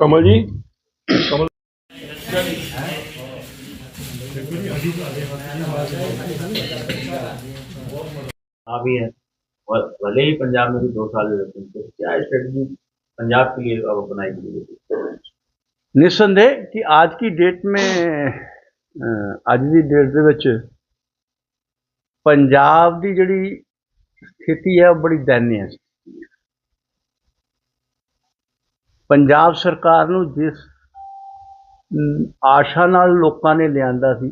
कमल जी कमल आप है और भले ही पंजाब में भी दो साल क्या स्ट्रेटजी पंजाब के लिए अब बनाई गई है निस्संदेह कि आज की डेट में आज की डेट के ਪੰਜਾਬ ਦੀ ਜਿਹੜੀ ਸਥਿਤੀ ਹੈ, ਉਹ ਬੜੀ ਦਇਨੀय ਹੈ। ਪੰਜਾਬ ਸਰਕਾਰ ਨੂੰ ਜਿਸ ਆਸ਼ਾ ਨਾਲ ਲੋਕਾਂ ਨੇ ਲਿਆਂਦਾ ਸੀ,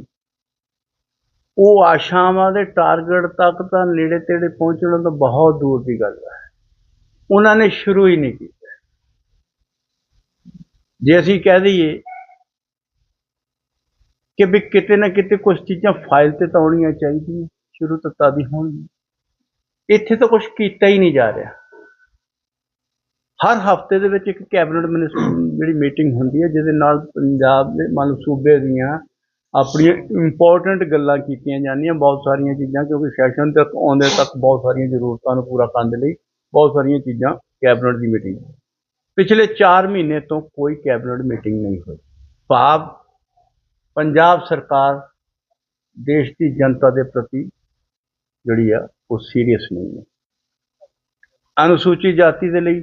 ਉਹ ਆਸ਼ਾਵਾਂ ਦੇ ਟਾਰਗੇਟ ਤੱਕ ਤਾਂ ਨੇੜੇ ਤੇੜੇ ਪਹੁੰਚਣ ਤੋਂ ਬਹੁਤ ਦੂਰ ਦੀ ਗੱਲ ਹੈ। ਉਹਨਾਂ ਨੇ ਸ਼ੁਰੂ ਹੀ ਨਹੀਂ ਕੀਤਾ। ਜੇ ਅਸੀਂ ਕਹਿ ਦਈਏ ਕਿ ਵੀ ਕਿਤੇ ਨਾ ਕਿਤੇ ਕੁਝ ਚੀਜ਼ਾਂ ਫਾਈਲ ਤੇ ਤਾਂ ਆਉਣੀਆਂ ਚਾਹੀਦੀਆਂ। ਸ਼ੁਰੂ ਤੋਂ ਤਾਂ ਦੀ ਹੋਣਗੀਆਂ ਇੱਥੇ ਤਾਂ ਕੁਝ ਕੀਤਾ ਹੀ ਨਹੀਂ ਜਾ ਰਿਹਾ। ਹਰ ਹਫ਼ਤੇ ਦੇ ਵਿੱਚ ਇੱਕ ਕੈਬਨਿਟ ਮਿਨਿਸਟਰ ਜਿਹੜੀ ਮੀਟਿੰਗ ਹੁੰਦੀ ਹੈ, ਜਿਹਦੇ ਨਾਲ ਪੰਜਾਬ ਦੇ ਮੰਨ ਸੂਬੇ ਦੀਆਂ ਆਪਣੀਆਂ ਇੰਪੋਰਟੈਂਟ ਗੱਲਾਂ ਕੀਤੀਆਂ ਜਾਂਦੀਆਂ ਬਹੁਤ ਸਾਰੀਆਂ ਚੀਜ਼ਾਂ, ਕਿਉਂਕਿ ਸੈਸ਼ਨ ਤੱਕ ਆਉਂਦੇ ਤੱਕ ਬਹੁਤ ਸਾਰੀਆਂ ਜ਼ਰੂਰਤਾਂ ਨੂੰ ਪੂਰਾ ਕਰਨ ਦੇ ਲਈ ਬਹੁਤ ਸਾਰੀਆਂ ਚੀਜ਼ਾਂ ਕੈਬਨਿਟ ਦੀ ਮੀਟਿੰਗ ਪਿਛਲੇ 4 ਮਹੀਨੇ ਤੋਂ ਕੋਈ ਕੈਬਨਿਟ ਮੀਟਿੰਗ ਨਹੀਂ ਹੋਈ। ਭਾਵ ਪੰਜਾਬ ਸਰਕਾਰ ਦੇਸ਼ ਦੀ ਜਨਤਾ ਦੇ ਪ੍ਰਤੀ ਜਿਹੜੀ ਆ, ਉਹ ਸੀਰੀਅਸ ਨਹੀਂ ਹੈ ਅਨੁਸੂਚਿਤ ਜਾਤੀ ਦੇ ਲਈ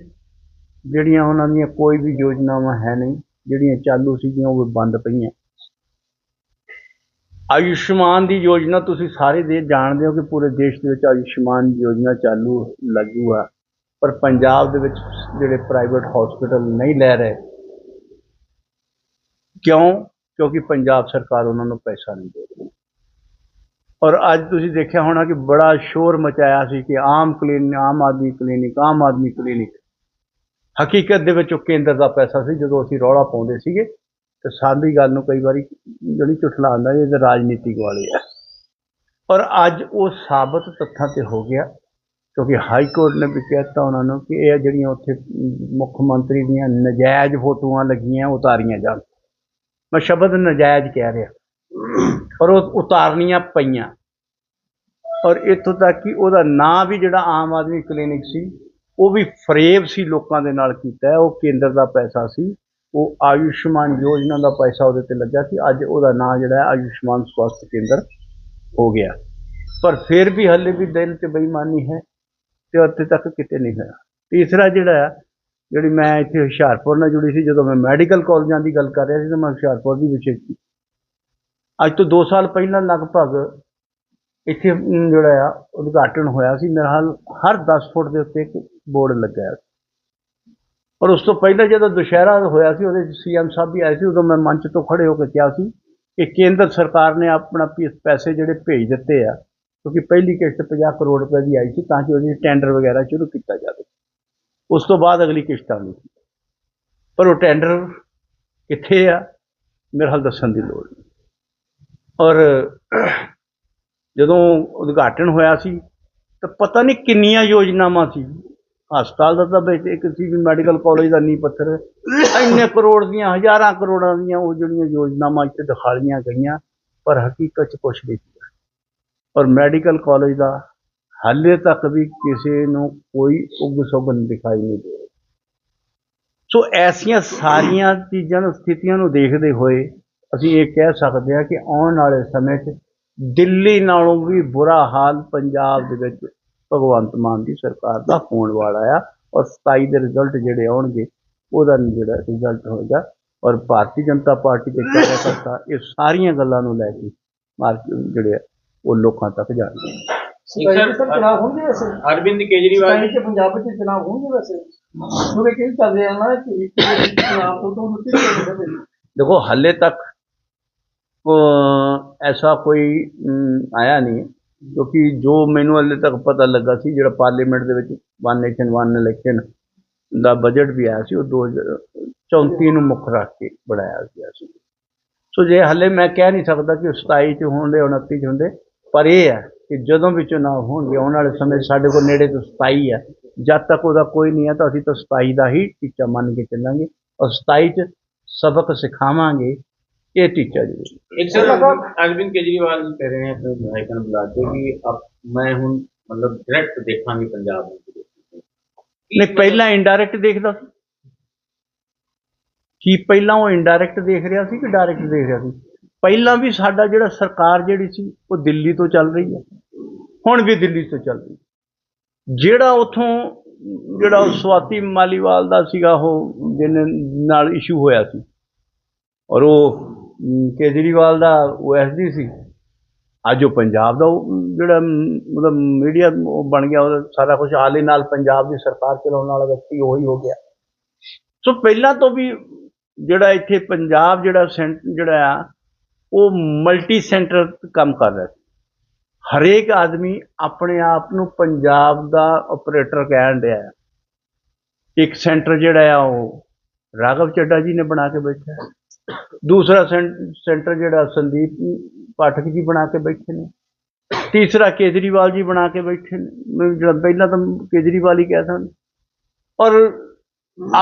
ਜਿਹੜੀਆਂ ਉਹਨਾਂ ਦੀਆਂ ਕੋਈ ਵੀ ਯੋਜਨਾਵਾਂ ਹੈ ਨਹੀਂ, ਜਿਹੜੀਆਂ ਚਾਲੂ ਸੀਗੀਆਂ, ਉਹ ਵੀ ਬੰਦ ਪਈਆਂ। ਆਯੁਸ਼ਮਾਨ ਦੀ ਯੋਜਨਾ ਤੁਸੀਂ ਸਾਰੇ ਦੇ ਜਾਣਦੇ ਹੋ ਕਿ ਪੂਰੇ ਦੇਸ਼ ਦੇ ਵਿੱਚ ਆਯੁਸ਼ਮਾਨ ਯੋਜਨਾ ਚਾਲੂ ਲਾਗੂ ਆ, ਪਰ ਪੰਜਾਬ ਦੇ ਵਿੱਚ ਜਿਹੜੇ ਪ੍ਰਾਈਵੇਟ ਹਸਪੀਟਲ ਨਹੀਂ ਲੈ ਰਹੇ। ਕਿਉਂ? ਕਿਉਂਕਿ ਪੰਜਾਬ ਸਰਕਾਰ ਉਹਨਾਂ ਨੂੰ ਪੈਸਾ ਨਹੀਂ ਦੇ ਔਰ ਅੱਜ ਤੁਸੀਂ ਦੇਖਿਆ ਹੋਣਾ ਕਿ ਬੜਾ ਸ਼ੋਰ ਮਚਾਇਆ ਸੀ ਕਿ Aam clinic, Aam Aadmi clinic, Aam Aadmi clinic. ਹਕੀਕਤ ਦੇ ਵਿੱਚ ਉਹ ਕੇਂਦਰ ਦਾ ਪੈਸਾ ਸੀ, ਜਦੋਂ ਅਸੀਂ ਰੌਲਾ ਪਾਉਂਦੇ ਸੀਗੇ, ਤੇ ਸਾਡੀ ਗੱਲ ਨੂੰ ਕਈ ਵਾਰੀ ਜਿਹੜੀ ਝੁਠਲਾ ਆਉਂਦਾ ਇਹ ਤਾਂ ਰਾਜਨੀਤਿਕ ਵਾਲੇ ਆ। ਔਰ ਅੱਜ ਉਹ ਸਾਬਤ ਤੱਥਾਂ ਤੇ ਹੋ ਗਿਆ, ਕਿਉਂਕਿ ਹਾਈ ਕੋਰਟ ਨੇ ਵੀ ਕਹਿਤਾ ਉਹਨਾਂ ਨੂੰ ਕਿ ਇਹ ਜਿਹੜੀਆਂ ਉੱਥੇ ਮੁੱਖ ਮੰਤਰੀ ਦੀਆਂ ਨਜਾਇਜ਼ ਫੋਟੋਆਂ ਲੱਗੀਆਂ ਉਤਾਰੀਆਂ ਜਾਣ। ਮੈਂ ਸ਼ਬਦ ਨਜਾਇਜ਼ ਕਹਿ ਰਿਹਾ। ਪਰ ਉਹ ਉਤਾਰਨੀਆਂ ਪਈਆਂ। ਔਰ ਇੱਥੋਂ ਤੱਕ ਕਿ ਉਹਦਾ ਨਾਂ ਵੀ ਜਿਹੜਾ ਆਮ ਆਦਮੀ ਕਲੀਨਿਕ ਸੀ, ਉਹ ਵੀ ਫਰੇਬ ਸੀ ਲੋਕਾਂ ਦੇ ਨਾਲ ਕੀਤਾ। ਉਹ ਕੇਂਦਰ ਦਾ ਪੈਸਾ ਸੀ। ਉਹ ਆਯੁਸ਼ਮਾਨ ਯੋਜਨਾ ਦਾ ਪੈਸਾ ਉਹਦੇ ਤੇ ਲੱਗਾ ਸੀ। ਅੱਜ ਉਹਦਾ ਨਾਂ ਜਿਹੜਾ ਆਯੁਸ਼ਮਾਨ ਸਵਾਸਥ ਕੇਂਦਰ ਹੋ ਗਿਆ। ਪਰ ਫਿਰ ਵੀ ਹੱਲੇ ਵੀ ਦਿਲ 'ਚ ਬੇਈਮਾਨੀ ਹੈ ਤੇ ਉੱਥੇ ਤੱਕ ਕਿਤੇ ਨਹੀਂ ਹੋਇਆ। ਤੀਸਰਾ ਜਿਹੜਾ ਜਿਹੜੀ ਮੈਂ ਇੱਥੇ ਹੁਸ਼ਿਆਰਪੁਰ ਨਾਲ ਜੁੜੀ ਸੀ, ਜਦੋਂ ਮੈਂ ਮੈਡੀਕਲ ਕਾਲਜਾਂ ਦੀ ਗੱਲ ਕਰ ਰਿਹਾ ਸੀ, ਤਾਂ ਮੈਂ ਹੁਸ਼ਿਆਰਪੁਰ ਦੀ ਵਿਸ਼ੇ ਅੱਜ ਤੋਂ 2 ਸਾਲ ਪਹਿਲਾਂ ਲਗਭਗ ਇੱਥੇ ਅਮ, ਜਿਹੜਾ ਆ ਉਦਘਾਟਨ ਹੋਇਆ ਸੀ। ਮੇਰੇ ਹਾਲ ਹਰ 10 ਫੁੱਟ ਦੇ ਉੱਤੇ ਇੱਕ ਬੋਰਡ ਲੱਗਿਆ ਔਰ ਉਸ ਤੋਂ ਪਹਿਲਾਂ ਜਦੋਂ ਦੁਸ਼ਹਿਰਾ ਹੋਇਆ ਸੀ ਉਹਦੇ ਸੀਐਮ ਸਾਹਿਬ ਵੀ ਆਏ ਸੀ ਉਦੋਂ ਮੈਂ ਮੰਚ ਤੋਂ ਖੜੇ ਹੋ ਕੇ ਕਿਹਾ ਸੀ ਕਿ ਕੇਂਦਰ ਸਰਕਾਰ ਨੇ ਆਪਣਾ ਪੀ- ਪੈਸੇ ਜਿਹੜੇ ਭੇਜ ਦਿੱਤੇ ਆ ਕਿਉਂਕਿ ਪਹਿਲੀ ਕਿਸ਼ਤ 50 ਕਰੋੜ ਰੁਪਏ ਦੀ ਆਈ ਸੀ ਤਾਂ ਕਿ ਉਹਦੀ ਟੈਂਡਰ ਵਗੈਰਾ ਸ਼ੁਰੂ ਕੀਤਾ ਜਾਵੇ। ਉਸ ਤੋਂ ਬਾਅਦ ਅਗਲੀ ਕਿਸ਼ਤ ਆਉਣੀ ਸੀ। ਪਰ ਉਹ ਟੈਂਡਰ ਕਿੱਥੇ ਆ ਮੇਰੇ ਹਾਲ ਦੱਸਣ ਦੀ ਲੋੜ ਨਹੀਂ। ਔਰ ਜਦੋਂ ਉਦਘਾਟਨ ਹੋਇਆ ਸੀ, ਤਾਂ ਪਤਾ ਨਹੀਂ ਕਿੰਨੀਆਂ ਯੋਜਨਾਵਾਂ ਸੀ। ਹਸਪਤਾਲ ਦਾ ਤਾਂ ਵਿੱਚ ਇੱਕ ਸੀ ਵੀ ਮੈਡੀਕਲ ਕਾਲਜ ਦਾ ਨੀਂਹ ਪੱਥਰ ਇੰਨੇ ਕਰੋੜ ਦੀਆਂ, ਹਜ਼ਾਰਾਂ ਕਰੋੜਾਂ ਦੀਆਂ ਉਹ ਜਿਹੜੀਆਂ ਯੋਜਨਾਵਾਂ ਇੱਥੇ ਦਿਖਾਲੀਆਂ ਗਈਆਂ, ਪਰ ਹਕੀਕਤ 'ਚ ਕੁਛ ਨਹੀਂ ਸੀ। ਔਰ ਮੈਡੀਕਲ ਕਾਲਜ ਦਾ ਹਾਲੇ ਤੱਕ ਵੀ ਕਿਸੇ ਨੂੰ ਕੋਈ ਉਗ ਸੁਗਨ ਦਿਖਾਈ ਨਹੀਂ ਦੇ ਸੋ ਐਸੀਆਂ ਸਾਰੀਆਂ ਚੀਜ਼ਾਂ ਨੂੰ, ਸਥਿਤੀਆਂ ਨੂੰ ਦੇਖਦੇ ਹੋਏ ਅਸੀਂ ਇਹ ਕਹਿ ਸਕਦੇ ਹਾਂ ਕਿ ਆਉਣ ਵਾਲੇ ਸਮੇਂ 'ਚ ਦਿੱਲੀ ਨਾਲੋਂ ਵੀ ਬੁਰਾ ਹਾਲ ਪੰਜਾਬ ਦੇ ਵਿੱਚ ਭਗਵੰਤ ਮਾਨ ਦੀ ਸਰਕਾਰ ਦਾ ਹੋਣ ਵਾਲਾ ਆ ਔਰ 27 ਦੇ ਰਿਜ਼ਲਟ ਜਿਹੜੇ ਆਉਣਗੇ ਉਹਦਾ ਜਿਹੜਾ ਰਿਜ਼ਲਟ ਹੋਏਗਾ ਔਰ ਭਾਰਤੀ ਜਨਤਾ ਪਾਰਟੀ ਦੇ ਕਾਰਜਕਰਤਾ ਇਹ ਸਾਰੀਆਂ ਗੱਲਾਂ ਨੂੰ ਲੈ ਕੇ ਮਾਰਕੀਟ ਜਿਹੜੇ ਆ ਉਹ ਲੋਕਾਂ ਤੱਕ ਜਾਣਗੇ ਸਰ ਚੁਣਾਵ ਹੋਣਗੇ ਵੈਸੇ। ਅਰਵਿੰਦ ਕੇਜਰੀਵਾਲ ਵਿੱਚ ਪੰਜਾਬ ਵਿੱਚ ਚੁਣਾਵ ਹੋਣਗੇ ਵੈਸੇ। ਉਹਨੇ ਕਿਹਾ ਚੱਲ ਰਿਹਾ ਨਾ ਕਿ ਚੁਣਾਵ ਤੋਂ ਤੋਂ ਦੇਖੋ ਹੱਲੇ ਤੱਕ ਐਸਾ ਕੋਈ ਆਇਆ ਨਹੀਂ ਕਿਉਂਕਿ ਜੋ ਮੈਨੂੰ ਹਾਲੇ ਤੱਕ ਪਤਾ ਲੱਗਾ ਸੀ, ਜਿਹੜਾ ਪਾਰਲੀਮੈਂਟ ਦੇ ਵਿੱਚ ਵਨ ਨੇਸ਼ਨ ਵਨ ਇਲੈਕਸ਼ਨ ਦਾ ਬਜਟ ਵੀ ਆਇਆ ਸੀ, ਉਹ 2034 ਨੂੰ ਮੁੱਖ ਰੱਖ ਕੇ ਬਣਾਇਆ ਗਿਆ ਸੀ। ਸੋ ਜੇ ਹਾਲੇ ਮੈਂ ਕਹਿ ਨਹੀਂ ਸਕਦਾ ਕਿ ਉਹ 27 ਚ ਹੋਣਦੇ 29 ਚ ਹੁੰਦੇ, ਪਰ ਇਹ ਹੈ ਕਿ ਜਦੋਂ ਵੀ ਚੁਣਾਵ ਹੋਣਗੇ ਆਉਣ ਵਾਲੇ ਸਮੇਂ ਸਾਡੇ ਕੋਲ ਨੇੜੇ ਤੋਂ 27 ਹੈ। ਜਦ ਤੱਕ ਉਹਦਾ ਕੋਈ ਨਹੀਂ ਹੈ, ਤਾਂ ਅਸੀਂ ਤਾਂ 27 ਦਾ ਹੀ ਟੀਚਾ ਮੰਨ ਕੇ ਚੱਲਾਂਗੇ। ਔਰ 27 ਚ ਸਬਕ ਸਿਖਾਵਾਂਗੇ ਇਹ ਟੀਚਾ ਜੀ। ਇੱਕ ਸਰ ਅਰਵਿੰਦ ਕੇਜਰੀਵਾਲ ਕਹ ਰਹੇ ਨੇ ਆਪਣੇ ਵਿਧਾਇਕਾਂ ਨੂੰ ਕਿ ਅਬ ਮੈਂ ਹੁਣ ਮਤਲਬ ਡਾਇਰੈਕਟ ਦੇਖਾਂਗੀ ਪੰਜਾਬ ਨੂੰ। ਨਹੀਂ ਪਹਿਲਾਂ ਇਨਡਾਇਰੈਕਟ ਦੇਖਦਾ ਸੀ। ਕੀ ਪਹਿਲਾਂ ਉਹ ਇਨਡਾਇਰੈਕਟ ਦੇਖ ਰਿਹਾ ਸੀ ਕਿ ਡਾਇਰੈਕਟ ਦੇਖ ਰਿਹਾ ਸੀ? ਪਹਿਲਾਂ ਵੀ ਸਾਡਾ ਜਿਹੜਾ ਸਰਕਾਰ ਜਿਹੜੀ ਸੀ ਉਹ ਦਿੱਲੀ ਤੋਂ ਚੱਲ ਰਹੀ ਹੈ। ਹੁਣ ਵੀ ਦਿੱਲੀ ਤੋਂ ਚੱਲ ਰਹੀ ਜਿਹੜਾ ਉਥੋਂ ਜਿਹੜਾ ਸਵਾਤੀ ਮਾਲੀਵਾਲ ਦਾ ਸੀਗਾ ਉਹ ਜਿਹਨੇ ਨਾਲ ਇਸ਼ੂ ਹੋਇਆ ਸੀ। ਔਰ ਉਹ ਕੇਜਰੀਵਾਲ ਦਾ ਉਹ ਓਐਸਡੀ ਸੀ। ਅੱਜ ਉਹ ਪੰਜਾਬ ਦਾ ਉਹ ਜਿਹੜਾ ਮਤਲਬ ਮੀਡੀਆ ਉਹ ਬਣ ਗਿਆ, ਉਹਦਾ ਸਾਰਾ ਕੁਝ ਹਾਲੇ ਨਾਲ ਪੰਜਾਬ ਦੀ ਸਰਕਾਰ ਚਲਾਉਣ ਵਾਲਾ ਵਿਅਕਤੀ ਉਹੀ ਹੋ ਗਿਆ। ਸੋ ਪਹਿਲਾਂ ਤੋਂ ਵੀ ਜਿਹੜਾ ਇੱਥੇ ਪੰਜਾਬ ਜਿਹੜਾ ਸੈਂਟ ਜਿਹੜਾ ਆ, ਉਹ ਮਲਟੀ ਸੈਂਟਰ ਕੰਮ ਕਰ ਰਿਹਾ ਸੀ। ਹਰੇਕ ਆਦਮੀ ਆਪਣੇ ਆਪ ਨੂੰ ਪੰਜਾਬ ਦਾ ਆਪਰੇਟਰ ਕਹਿਣ ਰਿਹਾ ਇੱਕ ਸੈਂਟਰ ਜਿਹੜਾ ਆ ਉਹ ਰਾਘਵ ਚੱਡਾ ਜੀ ਨੇ ਬਣਾ ਕੇ ਬੈਠਾ ਦੂਸਰਾ ਸੈਂ- ਸੈਂਟਰ ਜਿਹੜਾ ਸੰਦੀਪ ਪਾਠਕ ਜੀ ਬਣਾ ਕੇ ਬੈਠੇ ਨੇ। ਤੀਸਰਾ ਕੇਜਰੀਵਾਲ ਜੀ ਬਣਾ ਕੇ ਬੈਠੇ ਨੇ। ਮੈਂ ਜਿਹੜਾ ਪਹਿਲਾਂ ਤਾਂ ਕੇਜਰੀਵਾਲ ਹੀ ਕਹਿ ਸਕਦਾ ਔਰ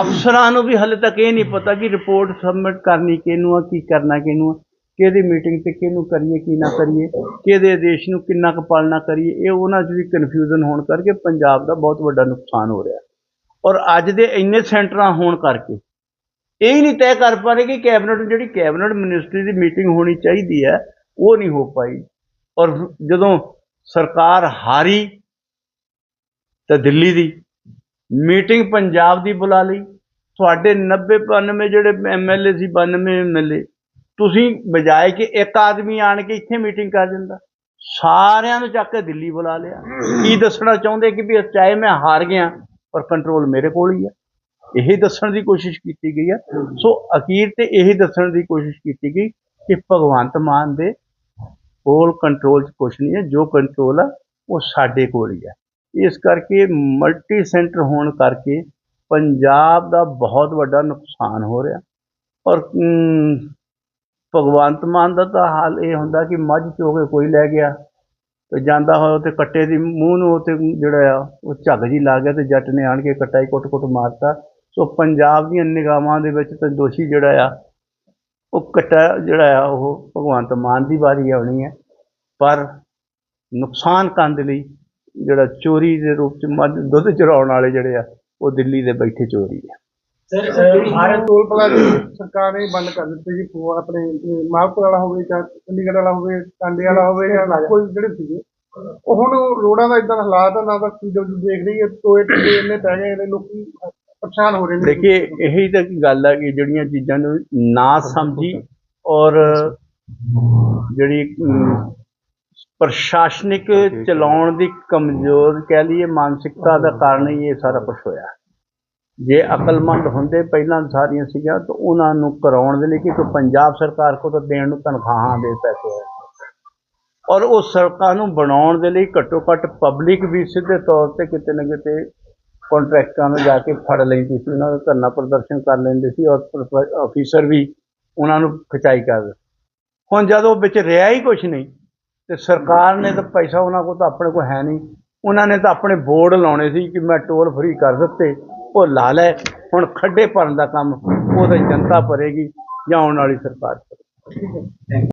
ਅਫਸਰਾਂ ਨੂੰ ਵੀ ਹਲੇ ਤੱਕ ਇਹ ਨਹੀਂ ਪਤਾ ਕਿ ਰਿਪੋਰਟ ਸਬਮਿਟ ਕਰਨੀ ਕਿਹਨੂੰ ਆ, ਕੀ ਕਰਨਾ ਕਿਹਨੂੰ ਆ, ਕਿਹਦੀ ਮੀਟਿੰਗ ਤੇ ਕਿਹਨੂੰ ਕਰੀਏ, ਕੀ ਨਾ ਕਰੀਏ, ਕਿਹਦੇ ਆਦੇਸ਼ ਨੂੰ ਕਿੰਨਾ ਕੁ ਪਾਲਣਾ ਕਰੀਏ, ਇਹ ਉਹਨਾਂ 'ਚ ਵੀ ਕਨਫਿਊਜ਼ਨ ਹੋਣ ਕਰਕੇ ਪੰਜਾਬ ਦਾ ਬਹੁਤ ਵੱਡਾ ਨੁਕਸਾਨ ਹੋ ਰਿਹਾ। ਔਰ ਅੱਜ ਦੇ ਇੰਨੇ ਸੈਂਟਰਾਂ ਹੋਣ ਕਰਕੇ ਇਹ ਹੀ ਨਹੀਂ ਤੈਅ ਕਰ ਪਾ ਰਹੇ ਕਿ ਕੈਬਨਿਟ ਜਿਹੜੀ ਕੈਬਨਿਟ ਮਿਨਿਸਟਰੀ ਦੀ ਮੀਟਿੰਗ ਹੋਣੀ ਚਾਹੀਦੀ ਹੈ, ਉਹ ਨਹੀਂ ਹੋ ਪਾਈ। ਔਰ ਜਦੋਂ ਸਰਕਾਰ ਹਾਰੀ ਤਾਂ ਦਿੱਲੀ ਦੀ ਮੀਟਿੰਗ ਪੰਜਾਬ ਦੀ ਬੁਲਾ ਲਈ। ਤੁਹਾਡੇ 90 92 ਜਿਹੜੇ ਐਮਐਲਏ ਸੀ 92 ਐਮਐਲਏ ਤੁਸੀਂ ਬਜਾਏ ਕਿ ਇੱਕ ਆਦਮੀ ਆਣ ਕੇ ਇੱਥੇ ਮੀਟਿੰਗ ਕਰ ਦਿੰਦਾ। ਸਾਰਿਆਂ ਨੂੰ ਚੱਕ ਕੇ ਦਿੱਲੀ ਬੁਲਾ ਲਿਆ। ਕੀ ਦੱਸਣਾ ਚਾਹੁੰਦੇ ਕਿ ਵੀ ਚਾਹੇ ਮੈਂ ਹਾਰ ਗਿਆ, ਪਰ ਕੰਟਰੋਲ ਮੇਰੇ ਕੋਲ ਹੀ ਹੈ ਇਹੀ ਦੱਸਣ ਦੀ ਕੋਸ਼ਿਸ਼ ਕੀਤੀ ਗਈ ਹੈ ਸੋ ਅਖੀਰ ਤੇ ਇਹੀ ਦੱਸਣ ਦੀ ਕੋਸ਼ਿਸ਼ ਕੀਤੀ ਗਈ ਕਿ ਭਗਵੰਤ ਮਾਨ ਦੇ ਕੋਲ ਕੰਟਰੋਲ 'ਚ ਕੁਛ ਨਹੀਂ ਹੈ। ਜੋ ਕੰਟਰੋਲ ਆ, ਉਹ ਸਾਡੇ ਕੋਲ ਹੀ ਹੈ ਇਸ ਕਰਕੇ ਮਲਟੀ ਸੈਂਟਰ ਹੋਣ ਕਰਕੇ ਪੰਜਾਬ ਦਾ ਬਹੁਤ ਵੱਡਾ ਨੁਕਸਾਨ ਹੋ ਰਿਹਾ। ਔਰ ਭਗਵੰਤ ਮਾਨ ਦਾ ਤਾਂ ਹਾਲ ਇਹ ਹੁੰਦਾ ਕਿ ਮੱਝ ਚੋ ਕੇ ਕੋਈ ਲੈ ਗਿਆ ਤੇ ਜਾਂਦਾ ਹੋਇਆ ਤੇ ਕੱਟੇ ਦੀ ਮੂੰਹ ਨੂੰ ਤੇ ਜਿਹੜਾ ਆ, ਉਹ ਝੱਗ ਜੀ ਲਾ ਗਿਆ ਤੇ ਜੱਟ ਨੇ ਆਣ ਕੇ ਕੱਟਾ ਹੀ ਕੁੱਟ-ਕੁੱਟ ਮਾਰਤਾ। ਸੋ ਪੰਜਾਬ ਦੀਆਂ ਨਿਗਾਹਾਂ ਦੇ ਵਿੱਚ ਤਾਂ ਦੋਸ਼ੀ ਜਿਹੜਾ ਆ, ਉਹ ਕੱਟਾ ਜਿਹੜਾ ਆ, ਉਹ ਭਗਵੰਤ ਮਾਨ ਦੀ ਵਾਰੀ ਆਉਣੀ ਹੈ। ਪਰ ਨੁਕਸਾਨ ਕਰਨ ਦੇ ਲਈ ਜਿਹੜਾ ਚੋਰੀ ਦੇ ਰੂਪ ਚ ਦੁੱਧ ਚਰਾਉਣ ਵਾਲੇ ਜਿਹੜੇ ਆ, ਉਹ ਦਿੱਲੀ ਦੇ ਬੈਠੇ ਚੋਰੀ ਆ। ਸਰ ਭਾਰਤ ਟੋਲ ਪਲਾਜ਼ਾ ਸਰਕਾਰ ਨੇ ਬੰਦ ਕਰ ਦਿੱਤੇ ਜੀ, ਉਹ ਆਪਣੇ ਮਾਹਪੁਰ ਵਾਲਾ ਹੋਵੇ ਜਾਂ ਚੰਡੀਗੜ੍ਹ ਵਾਲਾ ਹੋਵੇ ਟਾਂਡੇ ਵਾਲਾ ਹੋਵੇ ਜਾਂ ਕੋਈ ਜਿਹੜੇ ਸੀਗੇ, ਉਹ ਹੁਣ ਰੋਡਾਂ ਦਾ ਇਦਾਂ ਹਾਲਾਤ ਆ, ਨਾ ਤਾਂ ਪੀਡਬਲਯੂ ਦੇਖ ਰਹੀ ਹੈ, ਟੋਏ ਟੱਡੇ ਇੰਨੇ ਪੈ ਗਏ ਨੇ, ਲੋਕੀ ਪਰੇਸ਼ਾਨ ਹੋ ਰਹੇ ਨੇ। ਦੇਖਿਏ ਇਹੀ ਤਾਂ ਗੱਲ ਹੈ ਕਿ ਜਿਹੜੀਆਂ ਚੀਜ਼ਾਂ ਨੂੰ ਨਾ ਸਮਝੀ ਔਰ ਜਿਹੜੀ ਅਮ, ਪ੍ਰਸ਼ਾਸਨਿਕ ਚਲਾਉਣ ਦੀ ਕਮਜ਼ੋਰ ਕਹਿ ਲਈਏ ਮਾਨਸਿਕਤਾ ਦਾ ਕਾਰਨ ਹੀ ਇਹ ਸਾਰਾ ਕੁਝ ਹੋਇਆ। ਜੇ ਅਕਲਮੰਦ ਹੁੰਦੇ ਪਹਿਲਾਂ ਸਾਰੀਆਂ ਸੀਗੀਆਂ ਤਾਂ ਉਹਨਾਂ ਨੂੰ ਕਰਾਉਣ ਦੇ ਲਈ ਕਿ ਪੰਜਾਬ ਸਰਕਾਰ ਕੋ ਤਾਂ ਦੇਣ ਨੂੰ ਤਨਖਾਹਾਂ ਦੇ ਪੈਸੇ ਹੈ। ਔਰ ਉਹ ਸੜਕਾਂ ਨੂੰ ਬਣਾਉਣ ਦੇ ਲਈ ਘੱਟੋ ਘੱਟ ਪਬਲਿਕ ਵੀ ਸਿੱਧੇ ਤੌਰ ਤੇ ਕਿਤੇ ਨਾ ਕਿਤੇ ਕੰਟਰੈਕਟਰਾਂ ਨੂੰ ਜਾ ਕੇ ਫੜ ਲੈਂਦੀ ਸੀ, ਉਹਨਾਂ ਦਾ ਧਰਨਾ ਪ੍ਰਦਰਸ਼ਨ ਕਰ ਲੈਂਦੇ ਸੀ ਔਰ ਅਫੀਸਰ ਵੀ ਉਹਨਾਂ ਨੂੰ ਖਿਚਾਈ ਕਰਦੇ ਹੁਣ ਜਦੋਂ ਵਿੱਚ ਰਿਹਾ ਹੀ ਕੁਝ ਨਹੀਂ ਤੇ ਸਰਕਾਰ ਨੇ ਤਾਂ ਪੈਸਾ ਉਹਨਾਂ ਕੋਲ ਤਾਂ ਆਪਣੇ ਕੋਲ ਹੈ ਨਹੀਂ। ਉਹਨਾਂ ਨੇ ਤਾਂ ਆਪਣੇ ਬੋਰਡ ਲਾਉਣੇ ਸੀ ਕਿ ਮੈਂ ਟੋਲ ਫ੍ਰੀ ਕਰ ਦਿੱਤੇ, ਉਹ ਲਾ ਲੈ, ਹੁਣ ਖੱਡੇ ਭਰਨ ਦਾ ਕੰਮ ਉਹ ਤਾਂ ਜਨਤਾ ਭਰੇਗੀ ਜਾਂ ਆਉਣ ਵਾਲੀ ਸਰਕਾਰ ਕਰੇ